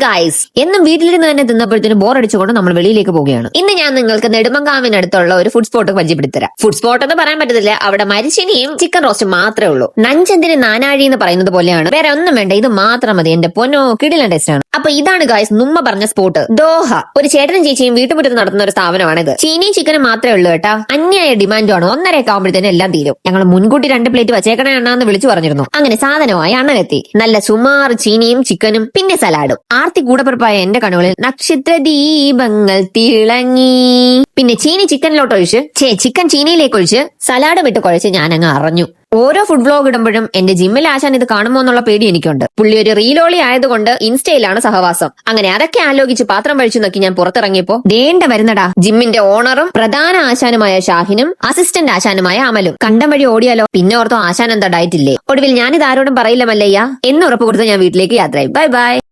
Guys എന്നും വീട്ടിലിരുന്ന് തന്നെ തിന്നപ്പോഴത്തേന് ബോർ അടിച്ചുകൊണ്ട് നമ്മൾ വെളിയിലേക്ക് പോവുകയാണ്. ഇന്ന് ഞാൻ നിങ്ങൾക്ക് നെടുമങ്കാവിനടുത്തുള്ള ഒരു ഫുഡ് സ്പോട്ട് പരിചയപ്പെടുത്തരാം ഫുഡ് സ്പോട്ട് എന്ന് പറയാൻ പറ്റത്തില്ല. അവിടെ മരിച്ചിനിയും ചിക്കൻ റോസ്റ്റും മാത്രമേ ഉള്ളൂ. നഞ്ചന്തിന് നാനാഴി എന്ന് പറയുന്നത് പോലെയാണ്. വേറെ ഒന്നും വേണ്ട. ഇത് മാത്രം മതി. എന്റെ പൊന്നോ കിടിലൻ ടേസ്റ്റ് ആണ്. അപ്പൊ ഇതാണ് ഗായ്സ് നുമ്മ പറഞ്ഞ സ്പോട്ട് ദോഹ. ഒരു ചേട്ടനും ചേച്ചിയും വീട്ടുമുറ്റത്ത് നടത്തുന്ന ഒരു സ്ഥാപനമാണിത്. ചീനിയും ചിക്കനും മാത്രമേ ഉള്ളൂ കേട്ടാ. അന്യായ ഡിമാൻഡാണ് ഒന്നരയൊക്കെ ആകുമ്പോഴത്തേനും എല്ലാം തീരും. ഞങ്ങൾ മുൻകൂട്ടി രണ്ട് പ്ലേറ്റ് വച്ചേക്കണേ അണ്ണാന്ന് വിളിച്ചു പറഞ്ഞിരുന്നു. അങ്ങനെ സാധനമായി അണ്ണനെത്തി. നല്ല സുമാർ ചീനിയും ചിക്കനും പിന്നെ സലാഡും. ആർത്തി കൂടപ്പുറപ്പായ എന്റെ കണ്ണുകളിൽ നക്ഷത്ര ദീപങ്ങൾ തിളങ്ങി. പിന്നെ ചീനി ചിക്കനിലോട്ട് ഒഴിച്ച് ചേ ചിക്കൻ ചീനിയിലേക്ക് ഒഴിച്ച് സലാഡ് വിട്ട് കുഴച്ച് ഞാൻ അങ്ങ് അറിഞ്ഞു. ഓരോ ഫുഡ് വ്ലോഗ് ഇടുമ്പോഴും എന്റെ ജിമ്മിൽ ആശാൻ ഇത് കാണുമോ എന്നുള്ള പേടി എനിക്കുണ്ട്. പുള്ളി ഒരു റീലോളി ആയതുകൊണ്ട് ഇൻസ്റ്റയിലാണ് സഹവാസം. അങ്ങനെ അതൊക്കെ ആലോചിച്ച് പാത്രം കഴിച്ചു നോക്കി ഞാൻ പുറത്തിറങ്ങിയപ്പോ ദേണ്ട വരുന്നടാ. ജിമ്മിന്റെ ഓണറും പ്രധാന ആശാനുമായ ഷാഹിനും അസിസ്റ്റന്റ് ആശാനുമായ അമലും. കണ്ടം വഴി ഓടിയാലോ? പിന്നെ ഓർത്തോ ആശാൻ എന്താ ഡയറ്റില്ലേ ഒടുവിൽ ഞാനിത് ആരോടും പറയില്ല മല്ലയ്യ. എന്ന് ഉറപ്പ് കൊടുത്ത് ഞാൻ വീട്ടിലേക്ക് യാത്രയായി. Bye bye